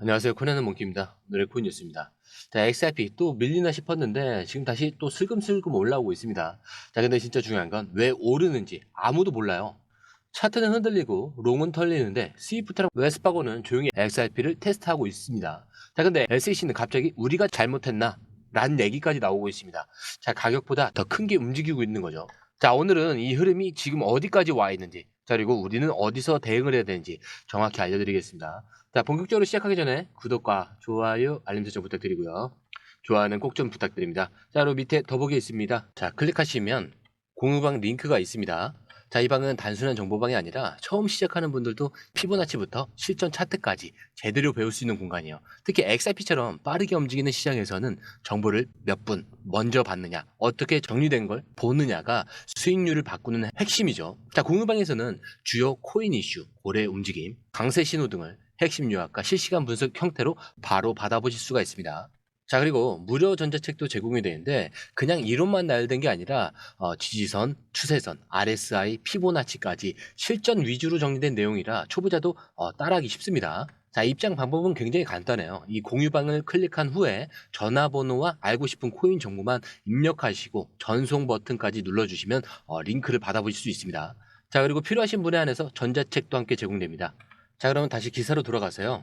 안녕하세요. 코난의 몽키입니다. 오늘의 코인 뉴스입니다. 자, XRP 또 밀리나 싶었는데 지금 다시 또 슬금슬금 올라오고 있습니다. 자, 근데 진짜 중요한 건 왜 오르는지 아무도 몰라요. 차트는 흔들리고 롱은 털리는데 스위프트랑 웨스파고는 조용히 XRP를 테스트하고 있습니다. 자, 근데 SEC는 갑자기 우리가 잘못했나? 라는 얘기까지 나오고 있습니다. 자, 가격보다 더 큰 게 움직이고 있는 거죠. 자, 오늘은 이 흐름이 지금 어디까지 와 있는지, 자, 그리고 우리는 어디서 대응을 해야 되는지 정확히 알려드리겠습니다. 자, 본격적으로 시작하기 전에 구독과 좋아요, 알림 설정 부탁드리고요. 좋아요는 꼭 좀 부탁드립니다. 자, 그리고 밑에 더보기 있습니다. 자, 클릭하시면 공유방 링크가 있습니다. 자, 이 방은 단순한 정보방이 아니라 처음 시작하는 분들도 피보나치부터 실전 차트까지 제대로 배울 수 있는 공간이에요. 특히 XRP처럼 빠르게 움직이는 시장에서는 정보를 몇 분 먼저 받느냐, 어떻게 정리된 걸 보느냐가 수익률을 바꾸는 핵심이죠. 자, 공유방에서는 주요 코인 이슈, 고래 움직임, 강세 신호 등을 핵심 요약과 실시간 분석 형태로 바로 받아보실 수가 있습니다. 자, 그리고 무료 전자책도 제공이 되는데 그냥 이론만 나열된 게 아니라 어, 지지선, 추세선, RSI, 피보나치까지 실전 위주로 정리된 내용이라 초보자도 어, 따라하기 쉽습니다. 자, 입장 방법은 굉장히 간단해요. 이 공유방을 클릭한 후에 전화번호와 알고 싶은 코인 정보만 입력하시고 전송 버튼까지 눌러주시면 어, 링크를 받아보실 수 있습니다. 자, 그리고 필요하신 분에 한해서 전자책도 함께 제공됩니다. 자, 그러면 다시 기사로 돌아가세요.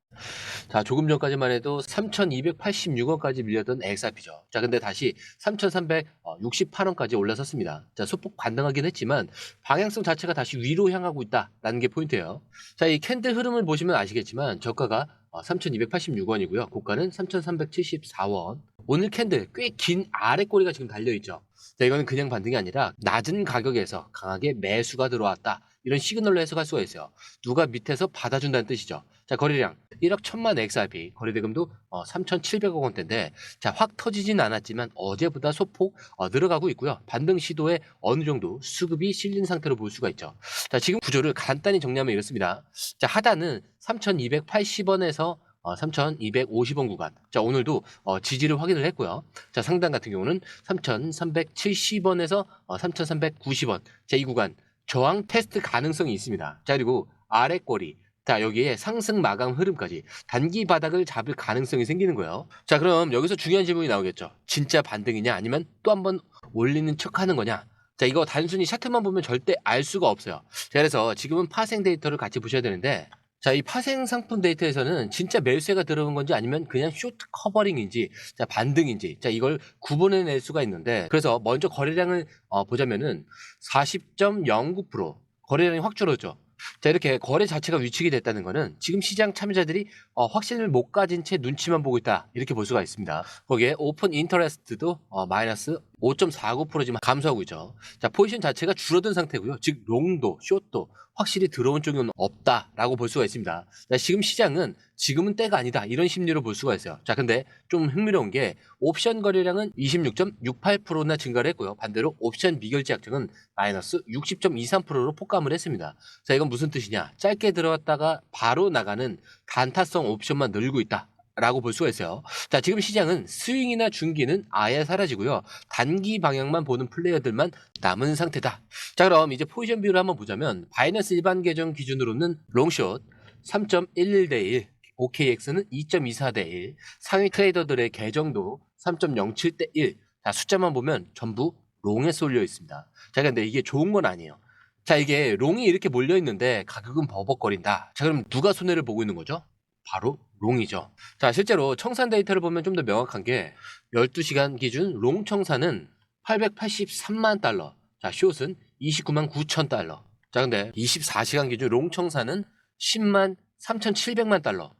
자, 조금 전까지만 해도 3,286원까지 밀렸던 XRP죠. 자, 근데 다시 3,368원까지 올라섰습니다. 자, 소폭 반등하긴 했지만 방향성 자체가 다시 위로 향하고 있다라는 게 포인트예요. 자, 이 캔들 흐름을 보시면 아시겠지만 저가가 3,286원이고요. 고가는 3,374원. 오늘 캔들 꽤 긴 아래 꼬리가 지금 달려있죠. 자, 이거는 그냥 반등이 아니라 낮은 가격에서 강하게 매수가 들어왔다. 이런 시그널로 해석할 수가 있어요. 누가 밑에서 받아준다는 뜻이죠. 자, 거래량 1억 1천만 XRP, 거래대금도 어, 3,700억 원대인데, 자, 확 터지진 않았지만 어제보다 소폭 어, 늘어가고 있고요. 반등 시도에 어느 정도 수급이 실린 상태로 볼 수가 있죠. 자, 지금 구조를 간단히 정리하면 이렇습니다. 자, 하단은 3,280원에서 어, 3,250원 구간. 자, 오늘도 어, 지지를 확인을 했고요. 자, 상단 같은 경우는 3,370원에서 어, 3,390원. 자, 이 구간 저항 테스트 가능성이 있습니다. 자, 그리고 아래 꼬리. 자, 여기에 상승 마감 흐름까지 단기 바닥을 잡을 가능성이 생기는 거예요. 자, 그럼 여기서 중요한 질문이 나오겠죠. 진짜 반등이냐 아니면 또 한 번 올리는 척 하는 거냐? 자, 이거 단순히 차트만 보면 절대 알 수가 없어요. 자, 그래서 지금은 파생 데이터를 같이 보셔야 되는데 자, 이 파생 상품 데이터에서는 진짜 매수세가 들어온 건지 아니면 그냥 쇼트 커버링인지, 자, 반등인지, 자, 이걸 구분해 낼 수가 있는데, 그래서 먼저 거래량을 어, 보자면은 40.09% 거래량이 확 줄었죠. 자, 이렇게 거래 자체가 위축이 됐다는 거는 지금 시장 참여자들이 어, 확신을 못 가진 채 눈치만 보고 있다. 이렇게 볼 수가 있습니다. 거기에 오픈 인터레스트도 어, 마이너스 5.49% 지금 감소하고 있죠. 자, 포지션 자체가 줄어든 상태고요. 즉, 롱도, 숏도 확실히 들어온 쪽은 없다라고 볼 수가 있습니다. 자, 지금 시장은 지금은 때가 아니다. 이런 심리로 볼 수가 있어요. 자, 근데 좀 흥미로운 게 옵션 거래량은 26.68%나 증가를 했고요. 반대로 옵션 미결제 약정은 마이너스 60.23%로 폭감을 했습니다. 자, 이건 무슨 뜻이냐? 짧게 들어왔다가 바로 나가는 단타성 옵션만 늘고 있다. 라고 볼 수가 있어요. 자, 지금 시장은 스윙이나 중기는 아예 사라지고요. 단기 방향만 보는 플레이어들만 남은 상태다. 자, 그럼 이제 포지션 비율을 한번 보자면 바이너스 일반 계정 기준으로는 롱숏 3.11 대 1, OKX는 2.24 대 1, 상위 트레이더들의 계정도 3.07 대 1. 자, 숫자만 보면 전부 롱에 쏠려 있습니다. 자, 근데 이게 좋은 건 아니에요. 자, 이게 롱이 이렇게 몰려 있는데 가격은 버벅거린다. 자, 그럼 누가 손해를 보고 있는 거죠? 바로 롱이죠. 자, 실제로 청산 데이터를 보면 좀 더 명확한 게 12시간 기준 롱 청산은 883만 달러. 자, 숏은 29만 9천 달러. 자, 근데 24시간 기준 롱 청산은 10만 3,700만 달러.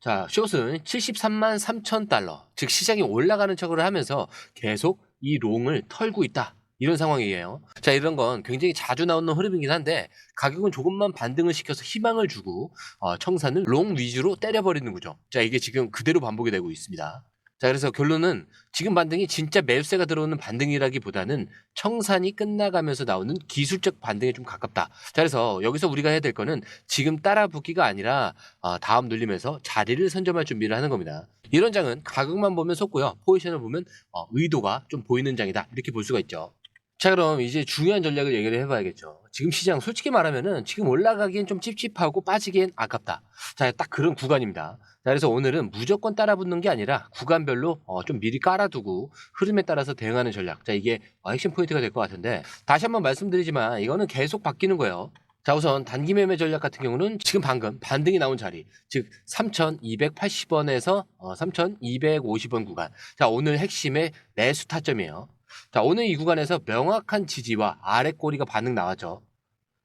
자, 숏은 73만 3천 달러. 즉 시장이 올라가는 척을 하면서 계속 이 롱을 털고 있다. 이런 상황이에요. 자, 이런 건 굉장히 자주 나오는 흐름이긴 한데 가격은 조금만 반등을 시켜서 희망을 주고 어, 청산을 롱 위주로 때려버리는 거죠. 자, 이게 지금 그대로 반복이 되고 있습니다. 자, 그래서 결론은 지금 반등이 진짜 매수세가 들어오는 반등이라기보다는 청산이 끝나가면서 나오는 기술적 반등에 좀 가깝다. 자, 그래서 여기서 우리가 해야 될 거는 지금 따라 붙기가 아니라 어, 다음 눌림에서 자리를 선점할 준비를 하는 겁니다. 이런 장은 가격만 보면 속고요. 포지션을 보면 어, 의도가 좀 보이는 장이다. 이렇게 볼 수가 있죠. 자 그럼 이제 중요한 전략을 얘기를 해봐야겠죠. 지금 시장 솔직히 말하면은 지금 올라가기엔 좀 찝찝하고 빠지기엔 아깝다. 자 딱 그런 구간입니다. 자 그래서 오늘은 무조건 따라 붙는 게 아니라 구간별로 어, 좀 미리 깔아두고 흐름에 따라서 대응하는 전략. 자 이게 어, 핵심 포인트가 될 것 같은데 다시 한번 말씀드리지만 이거는 계속 바뀌는 거예요. 자 우선 단기 매매 전략 같은 경우는 지금 방금 반등이 나온 자리 즉 3,280원에서 어, 3,250원 구간 자 오늘 핵심의 매수 타점이에요 자 오늘 이 구간에서 명확한 지지와 아래 꼬리가 반응 나왔죠.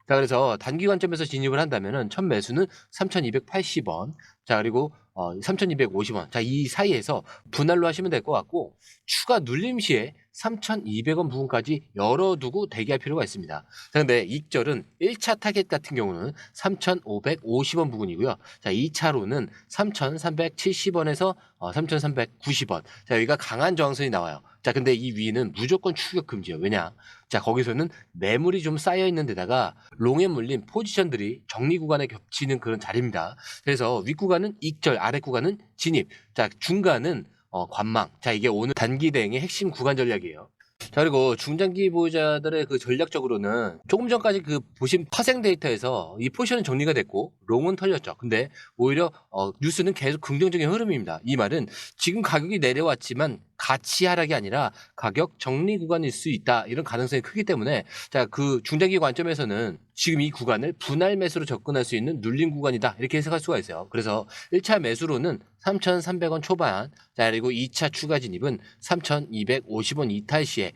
자 그래서 단기 관점에서 진입을 한다면은 첫 매수는 3,280원. 자 그리고 어, 3,250원 자 이 사이에서 분할로 하시면 될 것 같고 추가 눌림 시에 3,200원 부분까지 열어두고 대기할 필요가 있습니다. 자, 근데 익절은 1차 타겟 같은 경우는 3,550원 부분이고요. 자, 2차로는 3,370원에서 어, 3,390원. 자, 여기가 강한 저항선이 나와요. 자, 근데 이 위는 무조건 추격 금지예요. 왜냐? 자, 거기서는 매물이 좀 쌓여 있는 데다가 롱에 물린 포지션들이 정리 구간에 겹치는 그런 자리입니다. 그래서 윗 구간은 익절, 아래 구간은 진입. 자, 중간은 어, 관망. 자, 이게 오늘 단기 대응의 핵심 구간 전략이에요. 자, 그리고 중장기 보유자들의 그 전략적으로는 조금 전까지 그 보신 파생 데이터에서 이 포지션은 정리가 됐고, 롱은 털렸죠. 근데 오히려 어, 뉴스는 계속 긍정적인 흐름입니다. 이 말은 지금 가격이 내려왔지만 가치 하락이 아니라 가격 정리 구간일 수 있다. 이런 가능성이 크기 때문에 자, 그 중장기 관점에서는 지금 이 구간을 분할 매수로 접근할 수 있는 눌림 구간이다. 이렇게 해석할 수가 있어요. 그래서 1차 매수로는 3,300원 초반, 자, 그리고 2차 추가 진입은 3,250원 이탈 시에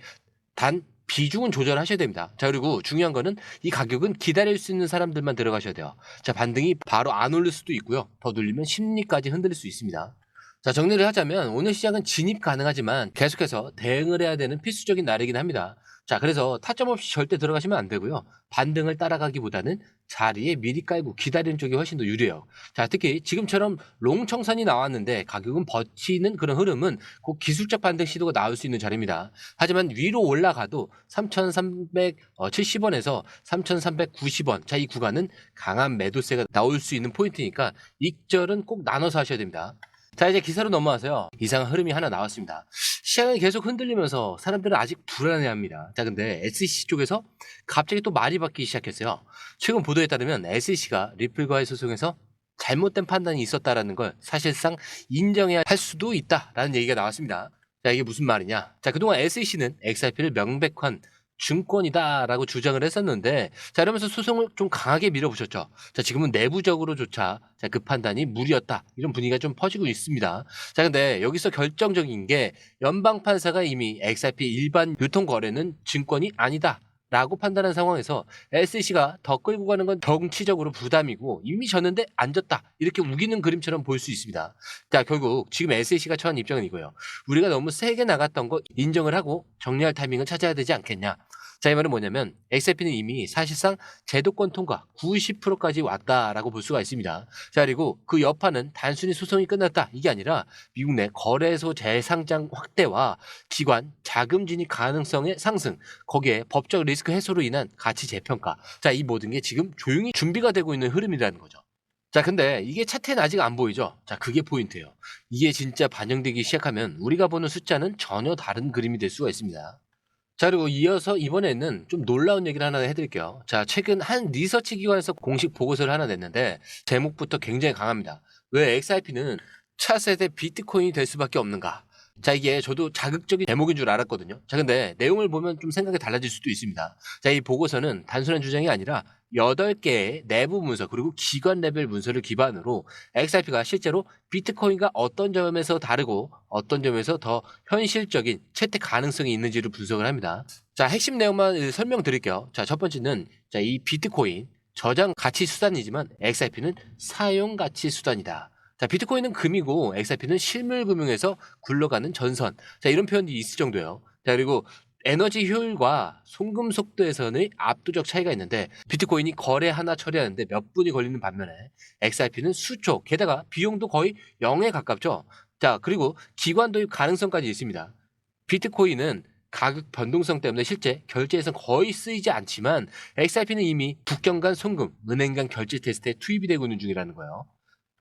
단 비중은 조절하셔야 됩니다. 자, 그리고 중요한 거는 이 가격은 기다릴 수 있는 사람들만 들어가셔야 돼요. 자, 반등이 바로 안 올릴 수도 있고요. 더 눌리면 심리까지 흔들릴 수 있습니다. 자, 정리를 하자면 오늘 시장은 진입 가능하지만 계속해서 대응을 해야 되는 필수적인 날이긴 합니다. 자, 그래서 타점 없이 절대 들어가시면 안 되고요. 반등을 따라가기보다는 자리에 미리 깔고 기다리는 쪽이 훨씬 더 유리해요. 자, 특히 지금처럼 롱 청산이 나왔는데 가격은 버티는 그런 흐름은 곧 기술적 반등 시도가 나올 수 있는 자리입니다. 하지만 위로 올라가도 3,370원에서 3,390원. 자, 이 구간은 강한 매도세가 나올 수 있는 포인트니까 익절은 꼭 나눠서 하셔야 됩니다. 자 이제 기사로 넘어가서요. 이상한 흐름이 하나 나왔습니다. 시장이 계속 흔들리면서 사람들은 아직 불안해합니다. 자 근데 SEC 쪽에서 갑자기 또 말이 바뀌기 시작했어요. 최근 보도에 따르면 SEC가 리플과의 소송에서 잘못된 판단이 있었다라는 걸 사실상 인정해야 할 수도 있다라는 얘기가 나왔습니다. 자 이게 무슨 말이냐? 자 그동안 SEC는 XRP를 명백한 증권이다라고 주장을 했었는데 자 이러면서 소송을 좀 강하게 밀어붙였죠. 자 지금은 내부적으로조차 자, 그 판단이 무리였다 이런 분위기가 좀 퍼지고 있습니다. 자 근데 여기서 결정적인 게 연방 판사가 이미 XRP 일반 유통 거래는 증권이 아니다. 라고 판단한 상황에서 SEC가 더 끌고 가는 건 정치적으로 부담이고 이미 졌는데 안 졌다 이렇게 우기는 그림처럼 보일 수 있습니다. 자 결국 지금 SEC가 처한 입장은 이거예요. 우리가 너무 세게 나갔던 거 인정을 하고 정리할 타이밍을 찾아야 되지 않겠냐. 자, 이 말은 뭐냐면 XRP는 이미 사실상 제도권 통과 90%까지 왔다라고 볼 수가 있습니다. 자, 그리고 그 여파는 단순히 소송이 끝났다 이게 아니라 미국 내 거래소 재상장 확대와 기관 자금 진입 가능성의 상승, 거기에 법적 리스크 해소로 인한 가치 재평가. 자, 이 모든 게 지금 조용히 준비가 되고 있는 흐름이라는 거죠. 자, 근데 이게 차트는 아직 안 보이죠? 자, 그게 포인트예요. 이게 진짜 반영되기 시작하면 우리가 보는 숫자는 전혀 다른 그림이 될 수가 있습니다. 자, 그리고 이어서 이번에는 좀 놀라운 얘기를 하나 해드릴게요. 자, 최근 한 리서치 기관에서 공식 보고서를 하나 냈는데, 제목부터 굉장히 강합니다. 왜 XRP는 차세대 비트코인이 될 수밖에 없는가? 자, 이게 저도 자극적인 제목인 줄 알았거든요. 자, 근데 내용을 보면 좀 생각이 달라질 수도 있습니다. 자, 이 보고서는 단순한 주장이 아니라 8개의 내부 문서 그리고 기관 레벨 문서를 기반으로 XRP가 실제로 비트코인과 어떤 점에서 다르고 어떤 점에서 더 현실적인 채택 가능성이 있는지를 분석을 합니다. 자, 핵심 내용만 설명드릴게요. 자, 첫 번째는 자, 이 비트코인 저장 가치 수단이지만 XRP는 사용 가치 수단이다. 자, 비트코인은 금이고 XRP는 실물 금융에서 굴러가는 전선. 자, 이런 표현이 있을 정도예요. 자, 그리고 에너지 효율과 송금 속도에서는 압도적 차이가 있는데 비트코인이 거래 하나 처리하는데 몇 분이 걸리는 반면에 XRP는 수초, 게다가 비용도 거의 0에 가깝죠. 자, 그리고 기관 도입 가능성까지 있습니다. 비트코인은 가격 변동성 때문에 실제 결제에선 거의 쓰이지 않지만 XRP는 이미 국경 간 송금, 은행 간 결제 테스트에 투입이 되고 있는 중이라는 거예요.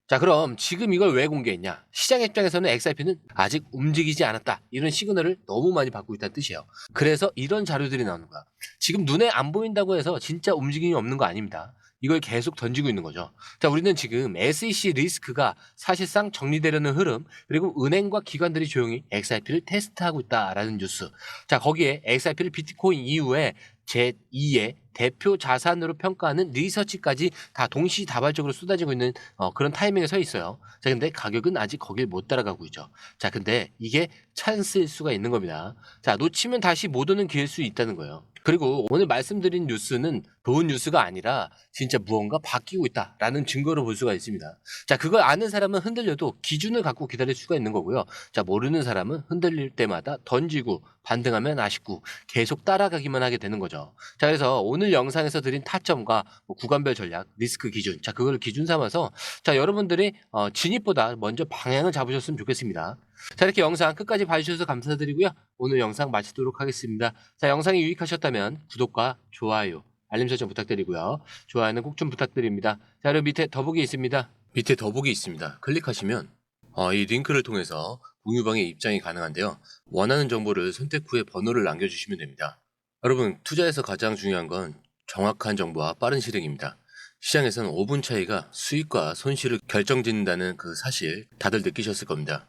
자, 그럼 지금 이걸 왜 공개했냐? 시장 입장에서는 XRP는 아직 움직이지 않았다. 이런 시그널을 너무 많이 받고 있다는 뜻이에요. 그래서 이런 자료들이 나오는 거야. 지금 눈에 안 보인다고 해서 진짜 움직임이 없는 거 아닙니다. 이걸 계속 던지고 있는 거죠. 자, 우리는 지금 SEC 리스크가 사실상 정리되려는 흐름, 그리고 은행과 기관들이 조용히 XRP를 테스트하고 있다라는 뉴스. 자, 거기에 XRP를 비트코인 이후에 제2의 대표 자산으로 평가하는 리서치까지 다 동시다발적으로 쏟아지고 있는 어, 그런 타이밍에 서 있어요. 자, 근데 가격은 아직 거길 못 따라가고 있죠. 자, 근데 이게 찬스일 수가 있는 겁니다. 자, 놓치면 다시 못 오는 기회일 수 있다는 거예요. 그리고 오늘 말씀드린 뉴스는 좋은 뉴스가 아니라 진짜 무언가 바뀌고 있다라는 증거로 볼 수가 있습니다. 자, 그걸 아는 사람은 흔들려도 기준을 갖고 기다릴 수가 있는 거고요. 자, 모르는 사람은 흔들릴 때마다 던지고 반등하면 아쉽고 계속 따라가기만 하게 되는 거죠. 자, 그래서 오늘 영상에서 드린 타점과 뭐 구간별 전략, 리스크 기준, 자, 그걸 기준 삼아서 자, 여러분들이 어, 진입보다 먼저 방향을 잡으셨으면 좋겠습니다. 자, 이렇게 영상 끝까지 봐주셔서 감사드리고요. 오늘 영상 마치도록 하겠습니다. 자, 영상이 유익하셨다면 구독과 좋아요, 알림 설정 부탁드리고요. 좋아요는 꼭 좀 부탁드립니다. 자, 그리고 밑에 더보기 있습니다. 밑에 더보기 있습니다. 클릭하시면 어, 이 링크를 통해서 공유방에 입장이 가능한데요. 원하는 정보를 선택 후에 번호를 남겨주시면 됩니다. 여러분, 투자에서 가장 중요한 건 정확한 정보와 빠른 실행입니다. 시장에서는 5분 차이가 수익과 손실을 결정짓는다는 그 사실 다들 느끼셨을 겁니다.